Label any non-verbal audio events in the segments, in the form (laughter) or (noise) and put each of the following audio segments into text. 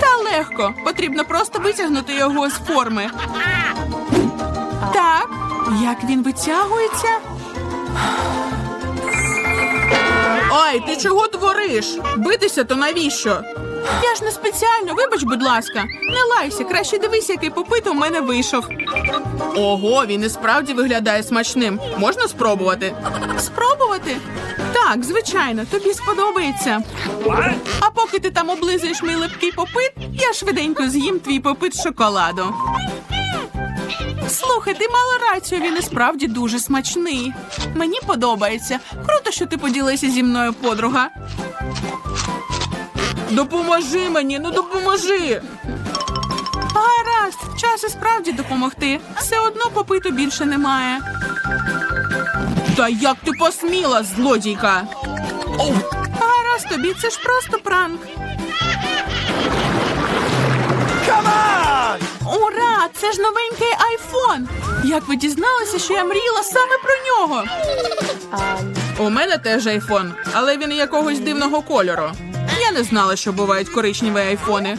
Та легко. Потрібно просто витягнути його з форми. Так, як він витягується? Ой, ти чого твориш? Битися то навіщо? Я ж не спеціально, вибач, будь ласка. Не лайся, краще дивись, який попит у мене вийшов. Ого, він і справді виглядає смачним. Можна спробувати? Спробувати? Так, звичайно, тобі сподобається. А поки ти там облизуєш мій липкий попит, я швиденько з'їм твій попит шоколаду. Слухай, ти мала рацію, він і справді дуже смачний. Мені подобається. Круто, що ти поділися зі мною, подруга. Допоможи мені, ну допоможи. Гаразд, час і справді допомогти. Все одно попиту більше немає. Та як ти посміла, злодійка? Гаразд тобі, це ж просто пранк. Ура! Це ж новенький айфон! Як ви дізналися, що я мріяла саме про нього? У мене теж айфон, але він якогось дивного кольору. Я не знала, що бувають коричневі айфони.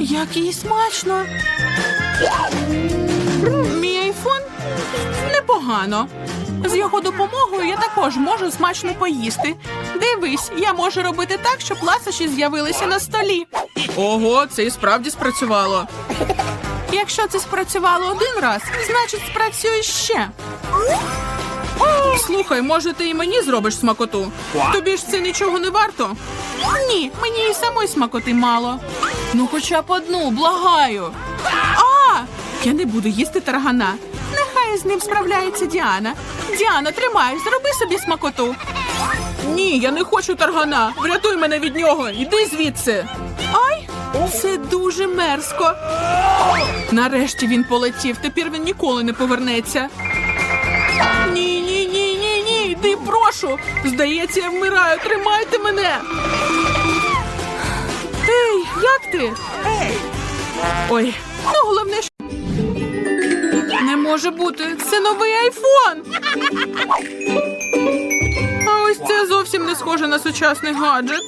Який смачно. Мій айфон непогано. З його допомогою я також можу смачно поїсти. Дивись, я можу робити так, щоб ласощі з'явилися на столі. Ого, це і справді спрацювало. Якщо це спрацювало один раз, значить спрацює ще. Слухай, може, ти і мені зробиш смакоту? Тобі ж це нічого не варто? Ні, мені і самої смакоти мало. Ну, хоча б одну, благаю. А! Я не буду їсти таргана. Нехай з ним справляється Діана. Діана, тримай, зроби собі смакоту. Ні, я не хочу таргана. Врятуй мене від нього. Іди звідси. Ай, це дуже мерзко. Нарешті він полетів. Тепер він ніколи не повернеться. Ні, ні, ні, ні, ні. Йди, прошу. Здається, я вмираю. Тримайте мене. Як ти? Ой, ну головне, що. Не може бути. Це новий айфон. А ось це зовсім не схоже на сучасний гаджет.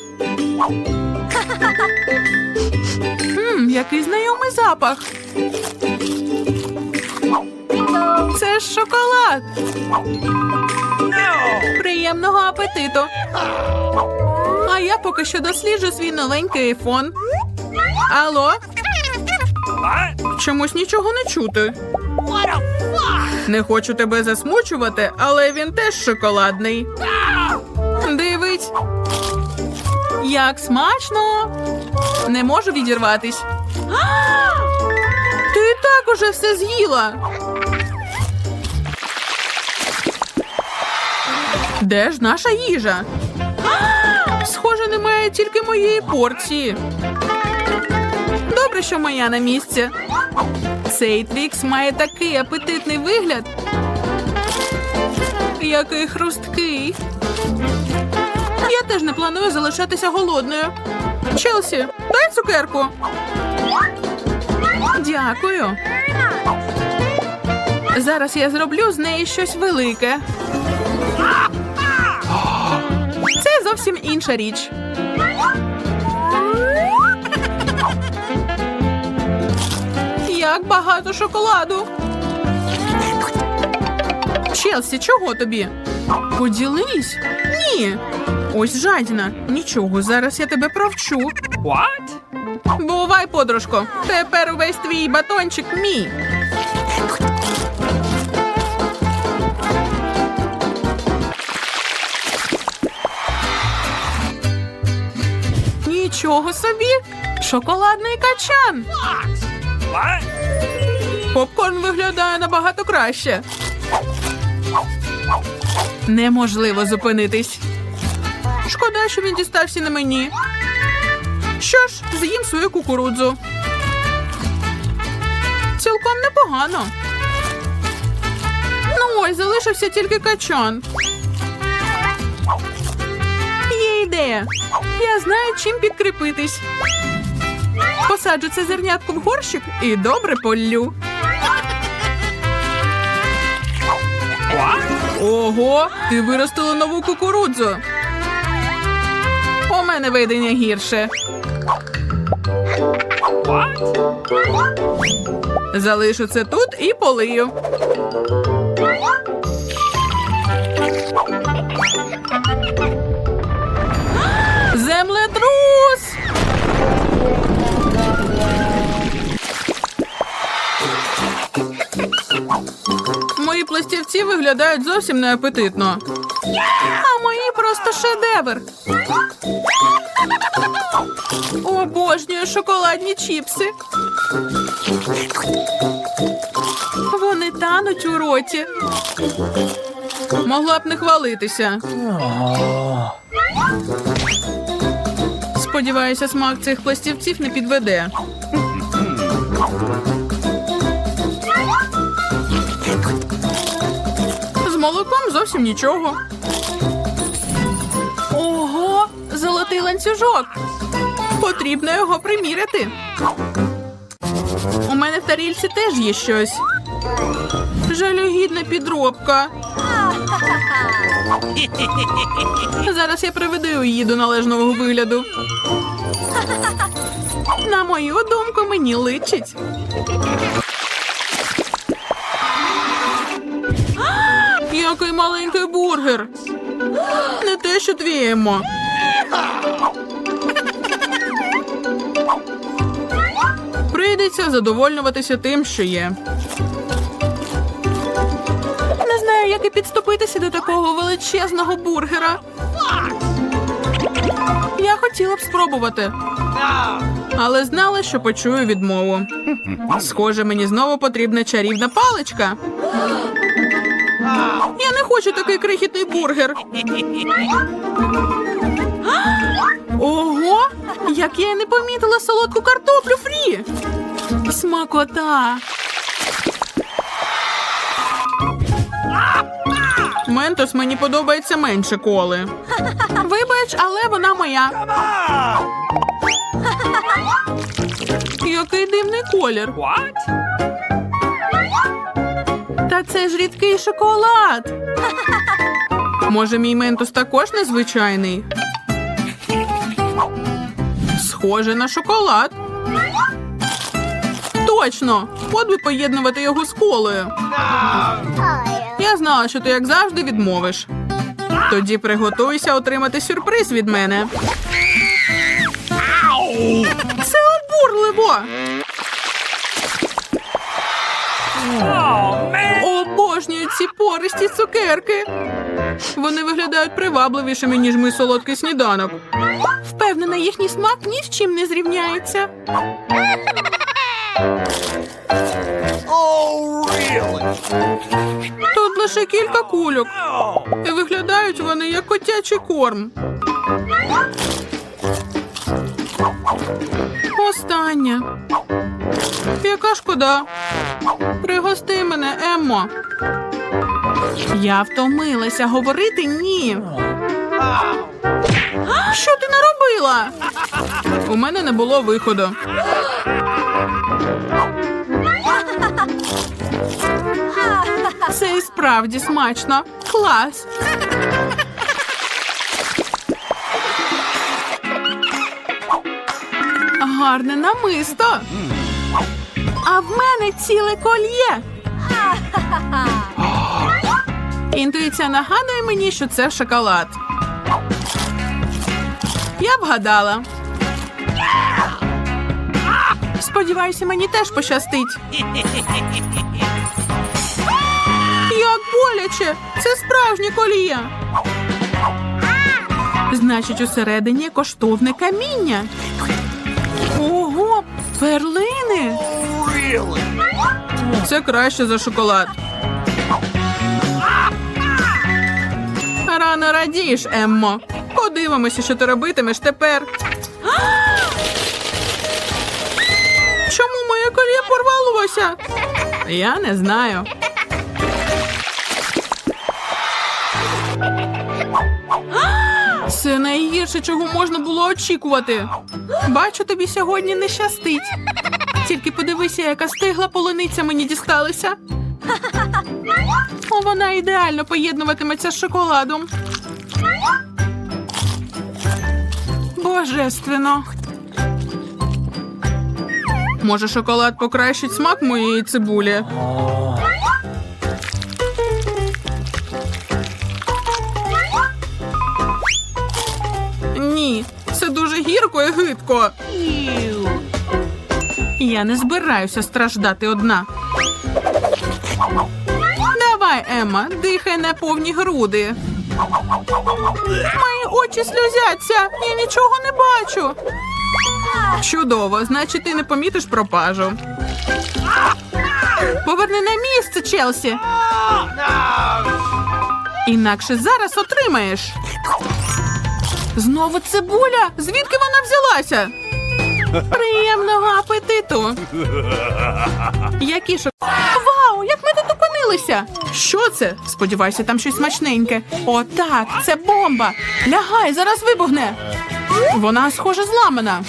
Мм, який знайомий запах. Це ж шоколад. Приємного апетиту. А я поки що досліджу свій новенький айфон. Алло? Чомусь нічого не чути. Не хочу тебе засмучувати, але він теж шоколадний. Дивись. Як смачно. Не можу відірватись. Ти так уже все з'їла. Де ж наша їжа? Схоже, немає тільки моєї порції. Добре, що моя на місці. Цей твікс має такий апетитний вигляд. Який хрусткий. Я теж не планую залишатися голодною. Челсі, дай цукерку. Дякую. Зараз я зроблю з неї щось велике. Зовсім інша річ. Як багато шоколаду. Челсі, чого тобі? Поділись? Ні. Ось жадіна. Нічого, зараз я тебе провчу. What? Бувай, подружко. Тепер увесь твій батончик мій. Нічого собі! Шоколадний качан! Попкорн виглядає набагато краще. Неможливо зупинитись. Шкода, що він дістався на мені. Що ж, з'їм свою кукурудзу. Цілком непогано. Ну ось, залишився тільки качан. Ідея. Я знаю, чим підкріпитись. Посаджу це зернятко в горщик і добре поллю. Ого, ти виростила нову кукурудзу. У мене видення гірше. Залишу це тут і полию. Землетрус! Мої пластівці виглядають зовсім неапетитно. А мої просто шедевр. Обожнюю шоколадні чіпси. Вони тануть у роті. Могла б не хвалитися. Сподіваюся, смак цих пластівців не підведе. З молоком зовсім нічого. Ого, золотий ланцюжок. Потрібно його приміряти. У мене в тарільці теж є щось. Жалюгідна підробка. Зараз я приведу її до належного вигляду. На мою думку, мені личить. Який маленький бургер. Не те, що твій Емо. Прийдеться задовольнюватися тим, що є. Підступитися до такого величезного бургера. Я хотіла б спробувати, але знала, що почую відмову. Схоже, мені знову потрібна чарівна паличка. Я не хочу такий крихітний бургер. Ого! Як я не помітила солодку картоплю фрі. Смакота. Ментос мені подобається менше коли. Вибач, але вона моя. Який дивний колір. Та це ж рідкий шоколад. Може, мій ментос також незвичайний? Схоже на шоколад. Точно! От би поєднувати його з колою. Я знала, що ти як завжди відмовиш. Тоді приготуйся отримати сюрприз від мене. Це обурливо. Обожнюю ці пористі цукерки. Вони виглядають привабливішими, ніж мій солодкий сніданок. Впевнена, їхній смак ні з чим не зрівняється. Тут лише кілька кульок. І виглядають вони як котячий корм. Остання. Яка шкода. Пригости мене, Еммо. Я втомилася говорити ні. Що ти наробила? У мене не було виходу. Це і справді смачно. Клас. Гарне намисто. А в мене ціле кольє. Інтуїція нагадує мені, що це шоколад. Я вгадала. Сподіваюся, мені теж пощастить. Як боляче! Це справжнє коліє. Значить, усередині коштовне каміння. Ого, Перлини? Це краще за шоколад. Рано радієш, Еммо. Подивимося, що ти робитимеш тепер. Чому моє коліє порвалося? Я не знаю. Це найгірше, чого можна було очікувати. Бачу, тобі сьогодні не щастить. Тільки подивися, яка стигла полуниця мені дісталася. Вона ідеально поєднуватиметься з шоколадом. Божественно. Може, шоколад покращить смак моєї цибулі? Дуже гидко. Я не збираюся страждати одна. Давай, Емма, дихай на повні груди. Мої очі сльозяться. Я нічого не бачу. Чудово, значить, ти не помітиш пропажу. Поверни на місце, Челсі. Інакше зараз отримаєш. Знову цибуля? Звідки вона взялася? Приємного апетиту. Які ж. Вау, як ми тут опинилися? Що це? Сподіваюся, там щось смачненьке. О, так, це бомба. Лягай, зараз вибухне. Вона, схоже, зламана.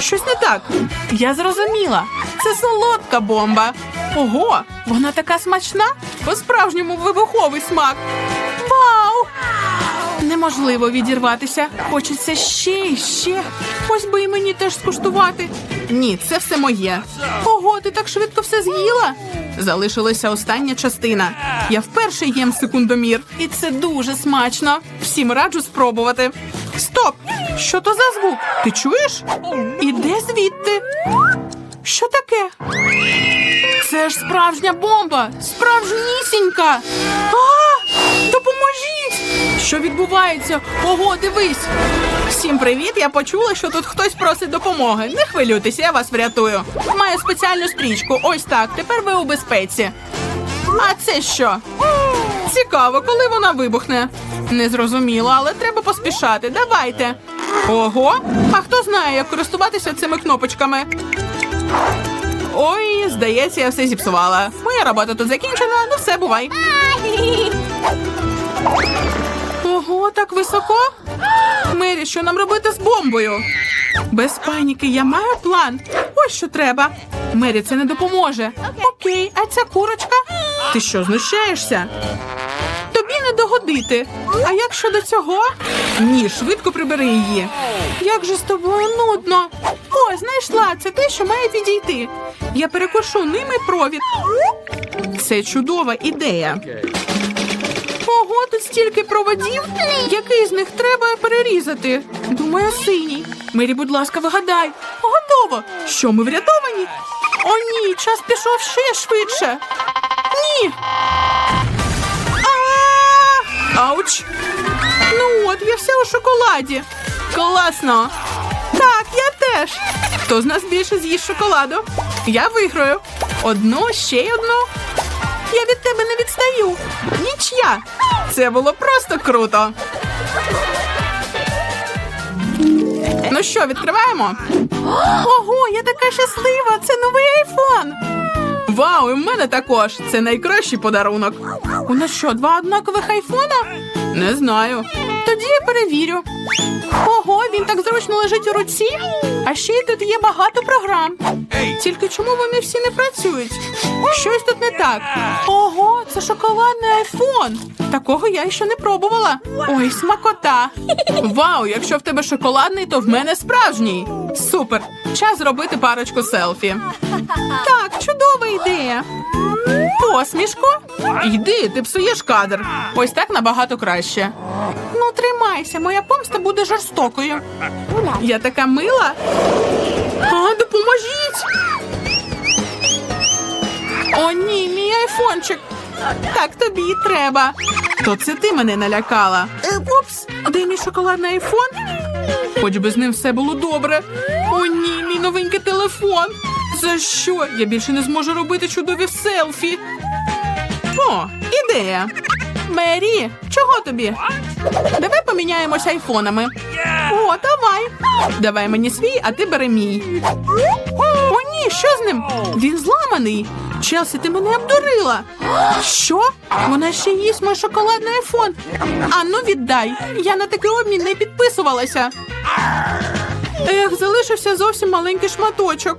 Щось не так. Я зрозуміла. Це солодка бомба. Ого, вона така смачна. По-справжньому вибуховий смак. Вау! Неможливо відірватися. Хочеться ще і ще. Ось би і мені теж скуштувати. Ні, це все моє. Ого, ти так швидко все з'їла. Залишилася остання частина. Я вперше їм секундомір, і це дуже смачно. Всім раджу спробувати. Стоп! Що то за звук? Ти чуєш? Іде звідти. Що таке? Це ж справжня бомба! Справжнісінька! А! Допоможіть! Що відбувається? Ого, дивись! Всім привіт! Я почула, що тут хтось просить допомоги. Не хвилюйтеся, я вас врятую. Маю спеціальну стрічку. Ось так. Тепер ви у безпеці. А це що? Цікаво, коли вона вибухне. Не зрозуміло, але треба поспішати. Давайте. Ого! А хто знає, як користуватися цими кнопочками? Ой, здається, я все зіпсувала. Моя робота тут закінчена. Ну все, бувай. Ого, так високо. Мері, що нам робити з бомбою? Без паніки, я маю план. Ось що треба. Мері, це не допоможе. Окей, а ця курочка? Ти що, знущаєшся? Тобі не догодити. А як щодо цього? Ні, швидко прибери її. Як же з тобою нудно. О, знайшла це те, що має відійти. Я перекушу ними провід. Це чудова ідея. Ого, тут стільки проводів. Який з них треба перерізати? Думаю, синій. Мері, будь ласка, вигадай. Готово. Що ми врятовані? О, ні, час пішов ще швидше. Ні. Ауч! Ну от, я вся у шоколаді. Класно. Так, я теж. Хто з нас більше з'їсть шоколаду? Я виграю. Одну, ще й одну. Я від тебе не відстаю. Нічия. Це було просто круто. Ну що, відкриваємо? Ого, я така щаслива! Це новий айфон. Вау, і в мене також. Це найкращий подарунок. У нас що, два однакових айфона? Не знаю. Тоді я перевірю. Ого, він так зручно лежить у руці. А ще й тут є багато програм. Тільки чому вони всі не працюють? Щось тут не так. Ого, це шоколадний айфон. Такого я ще не пробувала. Ой, смакота. Вау, якщо в тебе шоколадний, то в мене справжній. Супер. Час зробити парочку селфі. Так, чудова ідея. Посмішку? Йди, ти псуєш кадр. Ось так набагато краще. Ну, тримайся, моя помста буде жорстокою. Я така мила. А, допоможіть. О, ні, мій айфончик. Так тобі і треба. То це ти мене налякала. Упс, де мій шоколадний айфон? Хоч би з ним все було добре. О, ні, мій новенький телефон. За що? Я більше не зможу робити чудові селфі. О, ідея. Мері, чого тобі? Давай поміняємося айфонами. О, давай. Давай мені свій, а ти бери мій. О, ні, що з ним? Він зламаний. Челсі, ти мене обдурила. Що? Вона ще їсть мій шоколадний айфон. А ну віддай. Я на такий обмін не підписувалася. Ех, залишився зовсім маленький шматочок.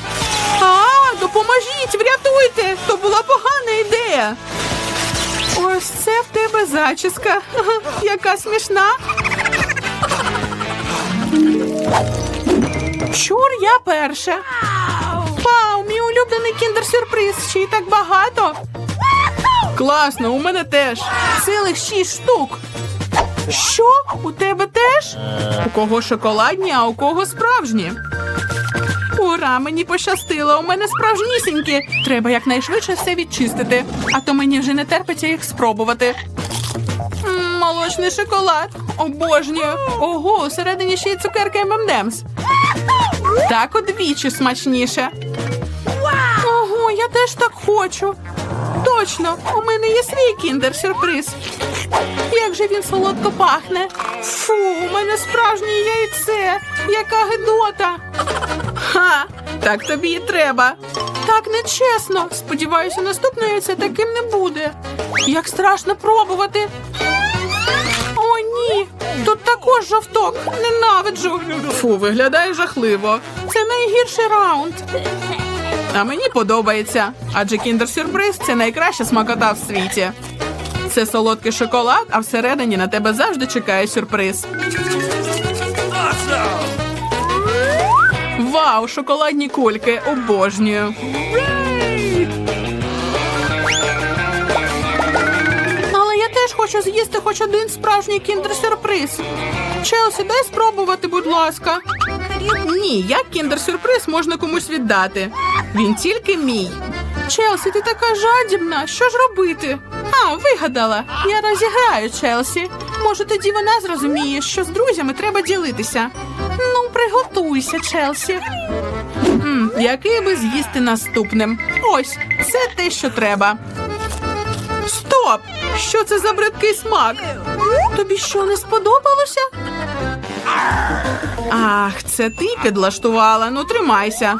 А, допоможіть, врятуйте! То була погана ідея. Ось це в тебе зачіска. (laughs) Яка смішна. Чур, я перша. Вау, мій улюблений кіндер-сюрприз. Ще й так багато. Класно, у мене теж. Цілих шість штук. Що? У тебе теж? У кого шоколадні, а у кого справжні? Ура, мені пощастило. У мене справжнісінькі. Треба якнайшвидше все відчистити, а то мені вже не терпиться їх спробувати. Молочний шоколад. Обожнюю. Ого, усередині ще й цукерки ММДемс. Так удвічі смачніше. Ого, я теж так хочу. Точно, у мене є свій кіндер-сюрприз. Як же він солодко пахне. Фу, у мене справжнє яйце. Яка гидота. Ха, так тобі і треба. Так нечесно. Сподіваюся, наступне яйце таким не буде. Як страшно пробувати. О, ні. Тут також жовток. Ненавиджу. Фу, виглядає жахливо. Це найгірший раунд. А мені подобається, адже кіндер-сюрприз це найкраща смакота в світі. Це солодкий шоколад, а всередині на тебе завжди чекає сюрприз. Вау, шоколадні кульки, обожнюю. Але я теж хочу з'їсти хоч один справжній кіндер-сюрприз. Челсі, дай спробувати, будь ласка. Ні, як кіндер-сюрприз можна комусь віддати. Він тільки мій. Челсі, ти така жадібна. Що ж робити? А, вигадала. Я розіграю Челсі. Може, тоді вона зрозуміє, що з друзями треба ділитися. Ну, приготуйся, Челсі. М, який би з'їсти наступним? Ось, це те, що треба. Стоп! Що це за бридкий смак? Тобі що не сподобалося? Ах, це ти підлаштувала. Ну, тримайся.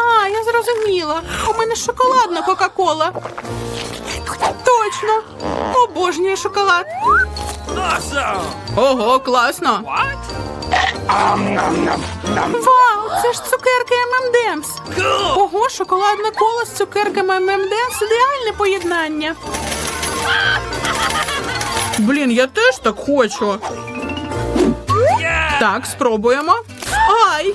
А, я зрозуміла. У мене шоколадна Кока-кола. Точно. Обожнюю шоколад. Ого, класно. Вау, це ж цукерки ММДМС. Ого, шоколадне коло з цукерками ММДМС – ідеальне поєднання. Блін, я теж так хочу. Так, спробуємо. Ай!